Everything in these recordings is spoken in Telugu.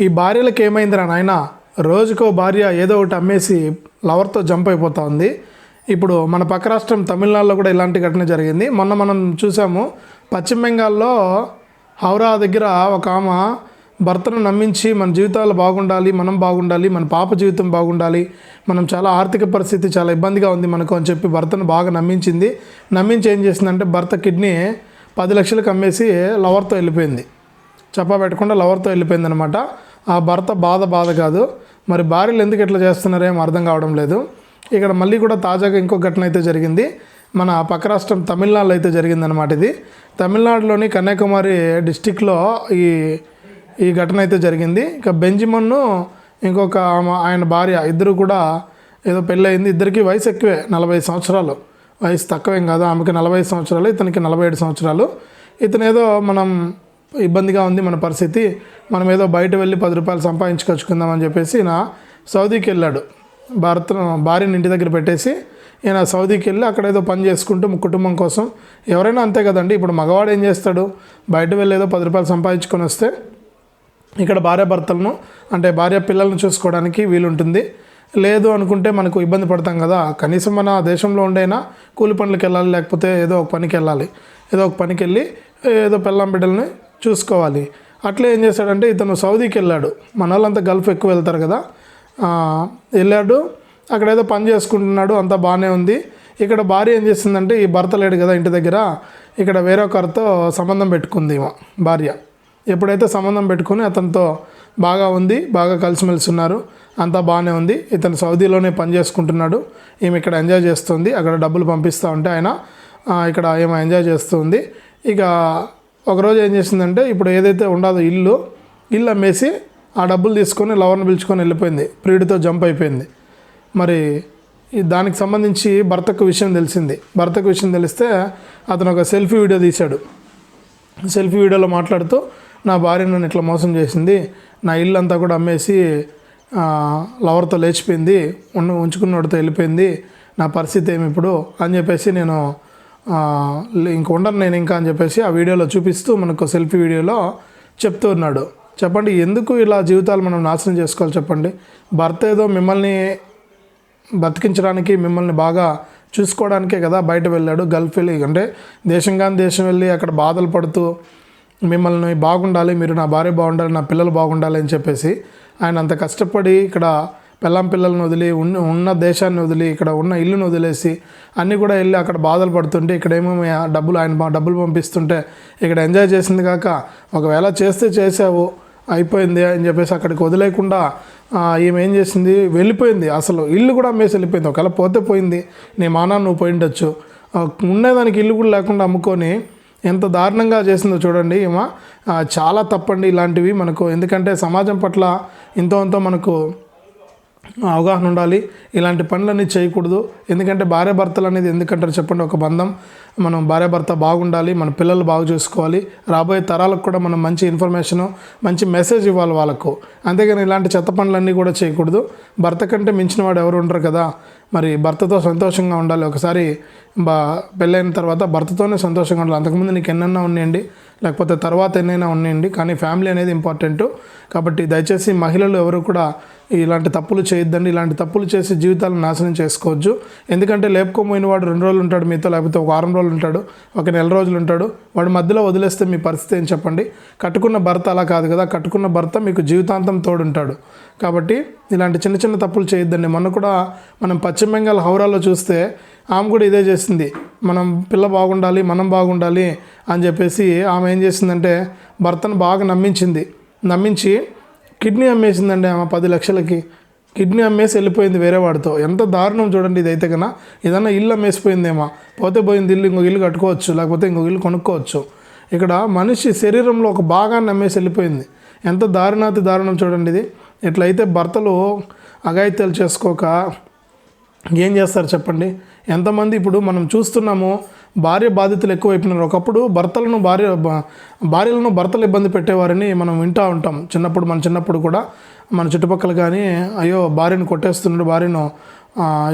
ఈ భార్యలకు ఏమైందిరా నాయన? రోజుకో భార్య ఏదో ఒకటి అమ్మేసి లవర్తో జంప్ అయిపోతా ఉంది. ఇప్పుడు మన పక్క రాష్ట్రం తమిళనాడులో కూడా ఇలాంటి ఘటన జరిగింది. మొన్న మనం చూసాము పశ్చిమ బెంగాల్లో హౌరా దగ్గర ఒక ఆమె భర్తను నమ్మించి మన జీవితాలు బాగుండాలి మనం బాగుండాలి మన పాప జీవితం బాగుండాలి మనం చాలా ఆర్థిక పరిస్థితి చాలా ఇబ్బందిగా ఉంది మనకు అని చెప్పి భర్తను బాగా నమ్మించింది. నమ్మించి ఏం చేసిందంటే భర్త కిడ్నీ పది లక్షలకు అమ్మేసి లవర్తో వెళ్ళిపోయింది. చెప్పా పెట్టకుండా లవర్తో వెళ్ళిపోయింది అనమాట ఆ భర్త బాధ బాధ కాదు. మరి భార్యలు ఎందుకు ఇట్లా చేస్తున్నారో ఏం అర్థం కావడం లేదు. ఇక్కడ మళ్ళీ కూడా తాజాగా ఇంకో ఘటన అయితే జరిగింది. మన పక్క రాష్ట్రం తమిళనాడులో అయితే జరిగిందనమాట ఇది. తమిళనాడులోని కన్యాకుమారి డిస్టిక్లో ఈ ఈ ఘటన అయితే జరిగింది. ఇక బెంజిమన్ను ఇంకొక ఆయన భార్య ఇద్దరు కూడా ఏదో పెళ్ళయింది. ఇద్దరికి వయసు ఎక్కువే నలభై సంవత్సరాలు. వయసు తక్కువేం కాదు. ఆమెకి నలభై సంవత్సరాలు ఇతనికి నలభై ఏడు సంవత్సరాలు. ఇతను ఏదో మనం ఇబ్బందిగా ఉంది మన పరిస్థితి. మనం ఏదో బయట వెళ్ళి పది రూపాయలు సంపాదించుకొచ్చుకుందామని చెప్పేసి ఈయన సౌదీకి వెళ్ళాడు. భర్త భార్యని ఇంటి దగ్గర పెట్టేసి ఈయన సౌదీకి వెళ్ళి అక్కడ ఏదో పని చేసుకుంటూ కుటుంబం కోసం ఎవరైనా అంతే కదండి. ఇప్పుడు మగవాడు ఏం చేస్తాడు? బయట వెళ్ళి ఏదో పది రూపాయలు సంపాదించుకొని వస్తే ఇక్కడ భార్య భర్తలను అంటే భార్య పిల్లలను చూసుకోవడానికి వీలుంటుంది. లేదు అనుకుంటే మనకు ఇబ్బంది పడతాం కదా. కనీసం మన దేశంలో ఉండైనా కూలి పనులకు వెళ్ళాలి లేకపోతే ఏదో ఒక పనికి వెళ్ళాలి. ఏదో ఒక పనికి వెళ్ళి ఏదో పిల్లం బిడ్డల్ని చూసుకోవాలి. అట్లా ఏం చేశాడంటే ఇతను సౌదీకి వెళ్ళాడు. మన వాళ్ళంతా గల్ఫ్ ఎక్కువ వెళ్తారు కదా. వెళ్ళాడు. అక్కడ ఏదో పని చేసుకుంటున్నాడు. అంతా బాగానే ఉంది. ఇక్కడ భార్య ఏం చేసిందంటే ఈ భర్త లేడు కదా ఇంటి దగ్గర. ఇక్కడ వేరొకరితో సంబంధం పెట్టుకుంది ఈమె భార్య. ఎప్పుడైతే సంబంధం పెట్టుకుని అతనితో బాగా ఉంది బాగా కలిసిమెలిసి ఉన్నారు అంతా బాగానే ఉంది. ఇతను సౌదీలోనే పని చేసుకుంటున్నాడు. ఈమె ఇక్కడ ఎంజాయ్ చేస్తుంది. అక్కడ డబ్బులు పంపిస్తూ ఉంటే ఆయన ఇక్కడ ఏమో ఎంజాయ్ చేస్తుంది. ఇక ఒకరోజు ఏం చేసిందంటే ఇప్పుడు ఏదైతే ఉండదో ఇల్లు ఇల్లు అమ్మేసి ఆ డబ్బులు తీసుకొని లవర్ని పిలుచుకొని వెళ్ళిపోయింది. ప్రియుడితో జంప్ అయిపోయింది. మరి ఈ దానికి సంబంధించి భర్తకు విషయం తెలిసింది. భర్తకు విషయం తెలిస్తే అతను ఒక సెల్ఫీ వీడియో తీశాడు. సెల్ఫీ వీడియోలో మాట్లాడుతూ నా భార్య నన్ను ఇట్లా మోసం చేసింది. నా ఇల్లు అంతా కూడా అమ్మేసి లవర్తో లేచిపోయింది ఉన్న ఉంచుకున్నోడితో వెళ్ళిపోయింది. నా పరిస్థితి ఏమి ఇప్పుడు? అని చెప్పేసి నేను ఇంక ఉండను నేను ఇంకా అని చెప్పేసి ఆ వీడియోలో చూపిస్తూ మనకు సెల్ఫీ వీడియోలో చెప్తూ ఉన్నాడు. చెప్పండి ఎందుకు ఇలా జీవితాలు మనం నాశనం చేసుకోవాలి చెప్పండి? భర్త ఏదో మిమ్మల్ని బతికించడానికి మిమ్మల్ని బాగా చూసుకోవడానికే కదా బయట వెళ్ళాడు గల్ఫ్ వెళ్ళి అంటే దేశం దేశం వెళ్ళి అక్కడ బాధలు పడుతూ మిమ్మల్ని బాగుండాలి మీరు నా భార్య బాగుండాలి నా పిల్లలు బాగుండాలి అని చెప్పేసి ఆయన అంత కష్టపడి ఇక్కడ పెళ్ళం పిల్లల్ని వదిలి ఉన్న ఉన్న దేశాన్ని వదిలి ఇక్కడ ఉన్న ఇల్లును వదిలేసి అన్నీ కూడా వెళ్ళి అక్కడ బాధలు పడుతుంటే ఇక్కడేమో ఆ డబ్బులు ఆయన డబ్బులు పంపిస్తుంటే ఇక్కడ ఎంజాయ్ చేసింది కాక ఒకవేళ చేస్తే చేసావు అయిపోయింది అని చెప్పేసి అక్కడికి వదిలేకుండా ఈమె ఏం చేసింది? వెళ్ళిపోయింది. అసలు ఇల్లు కూడా అమ్మేసి వెళ్ళిపోయింది. ఒకవేళ పోతే పోయింది. నీ మానాన్ని నువ్వు పోయిండొచ్చు ఆ, ఉండేదానికి ఇల్లు కూడా లేకుండా అమ్ముకొని ఎంత దారుణంగా చేసిందో చూడండి ఈమె. చాలా తప్పండి ఇలాంటివి మనకు. ఎందుకంటే సమాజం పట్ల ఇంతో అంతో మనకు అవగాహన ఉండాలి. ఇలాంటి పనులన్నీ చేయకూడదు. ఎందుకంటే భార్య భర్తలు అనేది ఎందుకంటారు చెప్పండి. ఒక బంధం మనం భార్య భర్త బాగుండాలి మన పిల్లలు బాగు చూసుకోవాలి. రాబోయే తరాలకు కూడా మనం మంచి ఇన్ఫర్మేషను మంచి మెసేజ్ ఇవ్వాలి వాళ్ళకు. అంతేగాని ఇలాంటి చెత్త పనులన్నీ కూడా చేయకూడదు. భర్త కంటే మించిన వాడు ఎవరు ఉండరు కదా. మరి భర్తతో సంతోషంగా ఉండాలి. ఒకసారి బా పెళ్ళైన తర్వాత భర్తతోనే సంతోషంగా ఉండాలి. అంతకుముందు నీకు ఎన్నైనా ఉన్నాయండి లేకపోతే తర్వాత ఎన్నైనా ఉన్నాయండి కానీ ఫ్యామిలీ అనేది ఇంపార్టెంట్. కాబట్టి దయచేసి మహిళలు ఎవరు కూడా ఇలాంటి తప్పులు చేయొద్దండి. ఇలాంటి తప్పులు చేసి జీవితాలను నాశనం చేసుకోవచ్చు ఎందుకంటే లేపుకోపోయిన వాడు రెండు రోజులు ఉంటాడు మీతో లేకపోతే ఒక వారం రోజులు ఉంటాడు ఒక నెల రోజులు ఉంటాడు. వాడు మధ్యలో వదిలేస్తే మీ పరిస్థితి ఏం చెప్పండి? కట్టుకున్న భర్త అలా కాదు కదా. కట్టుకున్న భర్త మీకు జీవితాంతం తోడుంటాడు. కాబట్టి ఇలాంటి చిన్న చిన్న తప్పులు చేయొద్దండి. మొన్న కూడా మనం పశ్చిమ బెంగాల్ హౌరాలో చూస్తే ఆమె కూడా ఇదే చేసింది. మనం పిల్ల బాగుండాలి మనం బాగుండాలి అని చెప్పేసి ఆమె ఏం చేసిందంటే భర్తను బాగా నమ్మించింది. నమ్మించి కిడ్నీ అమ్మేసిందండి ఆమె పది లక్షలకి. కిడ్నీ అమ్మేసి వెళ్ళిపోయింది వేరే వాడితో. ఎంత దారుణం చూడండి ఇది అయితే కన్నా. ఏదన్నా ఇల్లు అమ్మేసిపోయిందేమో. పోతే పోయింది ఇల్లు ఇంకో ఇల్లు కట్టుకోవచ్చు లేకపోతే ఇంకో ఇల్లు కొనుక్కోవచ్చు. ఇక్కడ మనిషి శరీరంలో ఒక భాగాన్ని అమ్మేసి వెళ్ళిపోయింది. ఎంత దారుణాతి దారుణం చూడండి ఇది. ఇట్లయితే భర్తలు అఘాయిత్యాలు చేసుకోక ఏం చేస్తారు చెప్పండి? ఎంతమంది ఇప్పుడు మనం చూస్తున్నాము భార్య బాధితులు ఎక్కువైపోయినారు. ఒకప్పుడు భర్తలను భార్య భార్యలను భర్తలు ఇబ్బంది పెట్టేవారని మనం వింటూ ఉంటాం. చిన్నప్పుడు మన చిన్నప్పుడు కూడా మన చుట్టుపక్కల కానీ అయ్యో భార్యను కొట్టేస్తున్నాడు భార్యను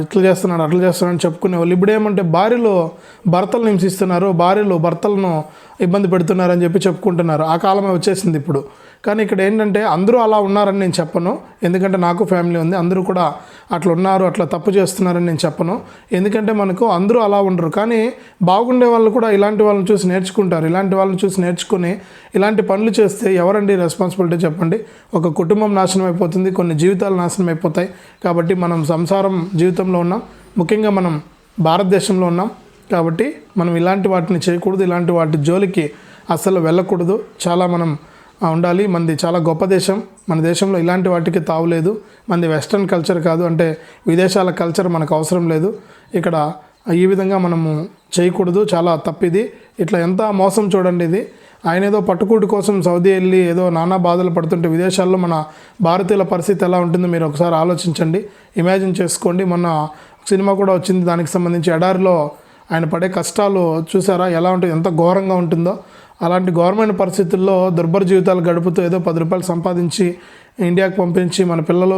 ఇట్లా చేస్తున్నాడు అట్లా చేస్తున్నాడు అని చెప్పుకునే వాళ్ళు. ఇప్పుడు ఏమంటే భార్యలు భర్తలను హింసిస్తున్నారు భార్యలు భర్తలను ఇబ్బంది పెడుతున్నారని చెప్పి చెప్పుకుంటున్నారు. ఆ కాలమే వచ్చేసింది ఇప్పుడు. కానీ ఇక్కడ ఏంటంటే అందరూ అలా ఉన్నారని నేను చెప్పను. ఎందుకంటే నాకు ఫ్యామిలీ ఉంది అందరూ కూడా అట్లా ఉన్నారు అట్లా తప్పు చేస్తున్నారని నేను చెప్పను. ఎందుకంటే మనకు అందరూ అలా ఉండరు. కానీ బాగుండే వాళ్ళు కూడా ఇలాంటి వాళ్ళని చూసి నేర్చుకుంటారు. ఇలాంటి వాళ్ళని చూసి నేర్చుకుని ఇలాంటి పనులు చేస్తే ఎవరండి రెస్పాన్సిబిలిటీ చెప్పండి? ఒక కుటుంబం నాశనం అయిపోతుంది కొన్ని జీవితాలు నాశనం అయిపోతాయి. కాబట్టి మనం సంసారం జీవితంలో ఉన్నాం. ముఖ్యంగా మనం భారతదేశంలో ఉన్నాం. కాబట్టి మనం ఇలాంటి వాటిని చేయకూడదు. ఇలాంటి వాటి జోలికి అస్సలు వెళ్ళకూడదు. చాలా మనం ఉండాలి. మనది చాలా గొప్ప దేశం. మన దేశంలో ఇలాంటి వాటికి తావులేదు మనది వెస్ట్రన్ కల్చర్ కాదు. అంటే విదేశాల కల్చర్ మనకు అవసరం లేదు. ఇక్కడ ఈ విధంగా మనము చేయకూడదు. చాలా తప్పిది ఇట్లా ఎంత మోసం చూడండి ఇది. ఆయన ఏదో పట్టుకూటి కోసం సౌదీ వెళ్ళి ఏదో నానా బాధలు పడుతుంటే విదేశాల్లో మన భారతీయుల పరిస్థితి ఎలా ఉంటుందో మీరు ఒకసారి ఆలోచించండి. ఇమాజిన్ చేసుకోండి. మొన్న సినిమా కూడా వచ్చింది. దానికి సంబంధించి ఎడారిలో ఆయన పడే కష్టాలు చూసారా? ఎలా ఉంటుంది? ఎంత ఘోరంగా ఉంటుందో. అలాంటి గవర్నమెంట్ పరిస్థితుల్లో దుర్భర జీవితాలు గడుపుతూ ఏదో పది రూపాయలు సంపాదించి ఇండియాకి పంపించి మన పిల్లలు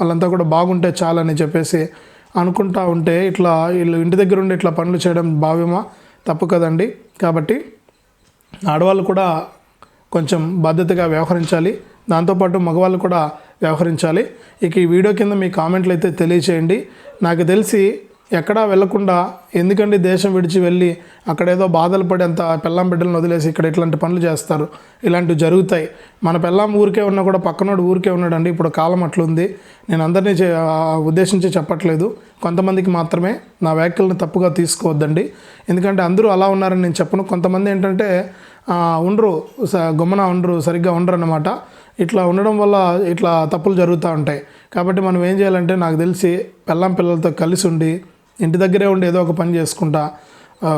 వాళ్ళంతా కూడా బాగుంటే చాలని చెప్పేసి అనుకుంటా ఉంటే ఇట్లా వీళ్ళు ఇంటి దగ్గర ఉండి ఇట్లా పనులు చేయడం భావ్యమా? తప్పు కదండి. కాబట్టి ఆడవాళ్ళు కూడా కొంచెం బాధ్యతగా వ్యవహరించాలి. దాంతోపాటు మగవాళ్ళు కూడా వ్యవహరించాలి. ఇక ఈ వీడియో కింద మీ కామెంట్లు అయితే తెలియచేయండి. నాకు తెలిసి ఎక్కడా వెళ్ళకుండా ఎందుకండి దేశం విడిచి వెళ్ళి అక్కడేదో బాధలు పడేంత పెళ్ళాం బిడ్డలను వదిలేసి ఇక్కడ ఇట్లాంటి పనులు చేస్తారు? ఇలాంటివి జరుగుతాయి. మన పెళ్ళాం ఊరికే ఉన్నా కూడా పక్కనోడు ఊరికే ఉన్నాడండి. ఇప్పుడు కాలం అట్లుంది. నేను అందరినీ చే- ఉద్దేశించి చెప్పట్లేదు. కొంతమందికి మాత్రమే నా వ్యాఖ్యలను తప్పుగా తీసుకోవద్దండి. ఎందుకంటే అందరూ అలా ఉన్నారని నేను చెప్పను. కొంతమంది ఏంటంటే ఉండరు. స- గమ్మున ఉండరు. సరిగ్గా ఉండరు అన్నమాట ఇట్లా ఉండడం వల్ల ఇట్లా తప్పులు జరుగుతూ ఉంటాయి. కాబట్టి మనం ఏం చేయాలంటే నాకు తెలిసి పెళ్ళాం పిల్లలతో కలిసి ఉండి ఇంటి దగ్గరే ఉండి ఏదో ఒక పని చేసుకుంటా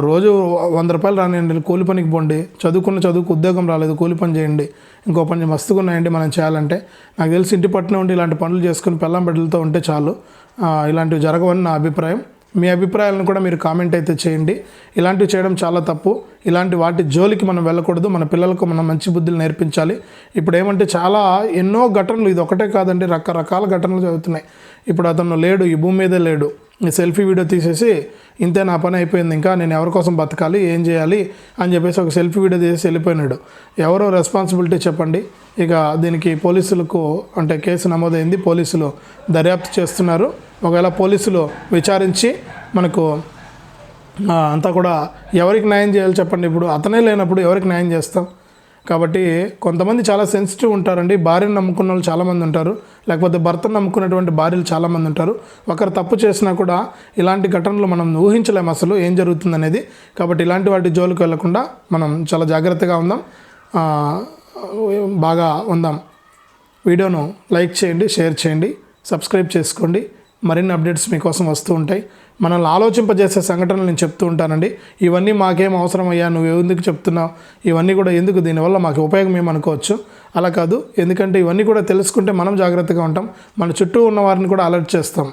రోజు వంద రూపాయలు రానియండి కూలి పనికి పోండి చదువుకున్న చదువుకు ఉద్యోగం రాలేదు కూలి పని చేయండి ఇంకో పని మస్తుగా ఉన్నాయండి మనం చేయాలంటే. నాకు తెలిసి ఇంటి పట్టున ఉండి ఇలాంటి పనులు చేసుకుని పెళ్ళాం బిడ్డలతో ఉంటే చాలు. ఇలాంటివి జరగవని నా అభిప్రాయం. మీ అభిప్రాయాలను కూడా మీరు కామెంట్ అయితే చేయండి. ఇలాంటివి చేయడం చాలా తప్పు. ఇలాంటి వాటి జోలికి మనం వెళ్ళకూడదు. మన పిల్లలకు మనం మంచి బుద్ధులు నేర్పించాలి. ఇప్పుడు ఏమంటే చాలా ఎన్నో ఘటనలు ఇది ఒకటే కాదండి రకరకాల ఘటనలు జరుగుతున్నాయి. ఇప్పుడు అతను లేడు ఈ భూమి మీదే లేడు. సెల్ఫీ వీడియో తీసేసి ఇంతే నా పని అయిపోయింది ఇంకా నేను ఎవరి కోసం బతకాలి ఏం చేయాలి? అని చెప్పేసి ఒక సెల్ఫీ వీడియో తీసేసి వెళ్ళిపోయినాడు. ఎవరో రెస్పాన్సిబిలిటీ చెప్పండి. ఇక దీనికి పోలీసులకు అంటే కేసు నమోదైంది పోలీసులు దర్యాప్తు చేస్తున్నారు. ఒకవేళ పోలీసులు విచారించి మనకు అంతా కూడా ఎవరికి న్యాయం చేయాలి చెప్పండి. ఇప్పుడు అతనే లేనప్పుడు ఎవరికి న్యాయం చేస్తాం? కాబట్టి కొంతమంది చాలా సెన్సిటివ్ ఉంటారండి. భార్యను నమ్ముకున్న వాళ్ళు చాలామంది ఉంటారు. లేకపోతే భర్తను నమ్ముకున్నటువంటి భార్యలు చాలామంది ఉంటారు. ఒకరు తప్పు చేసినా కూడా ఇలాంటి ఘటనలు మనం ఊహించలేము అసలు ఏం జరుగుతుందనేది. కాబట్టి ఇలాంటి వాటి జోలికి వెళ్ళకుండా మనం చాలా జాగ్రత్తగా ఉందాం. బాగా ఉందాం. వీడియోను లైక్ చేయండి షేర్ చేయండి సబ్స్క్రైబ్ చేసుకోండి. మరిన్ని అప్డేట్స్ మీకోసం వస్తూ ఉంటాయి. మనల్ని ఆలోచింపజేసే సంఘటనలు నేను చెప్తూ ఉంటానండి. ఇవన్నీ మాకేం అవసరమయ్యా? నువ్వు ఎందుకు చెప్తున్నావు? ఇవన్నీ కూడా ఎందుకు? దీనివల్ల మాకు ఉపయోగం ఏమనుకోవచ్చు అలా కాదు. ఎందుకంటే ఇవన్నీ కూడా తెలుసుకుంటే మనం జాగ్రత్తగా ఉంటాం. మన చుట్టూ ఉన్న వారిని కూడా అలర్ట్ చేస్తాం.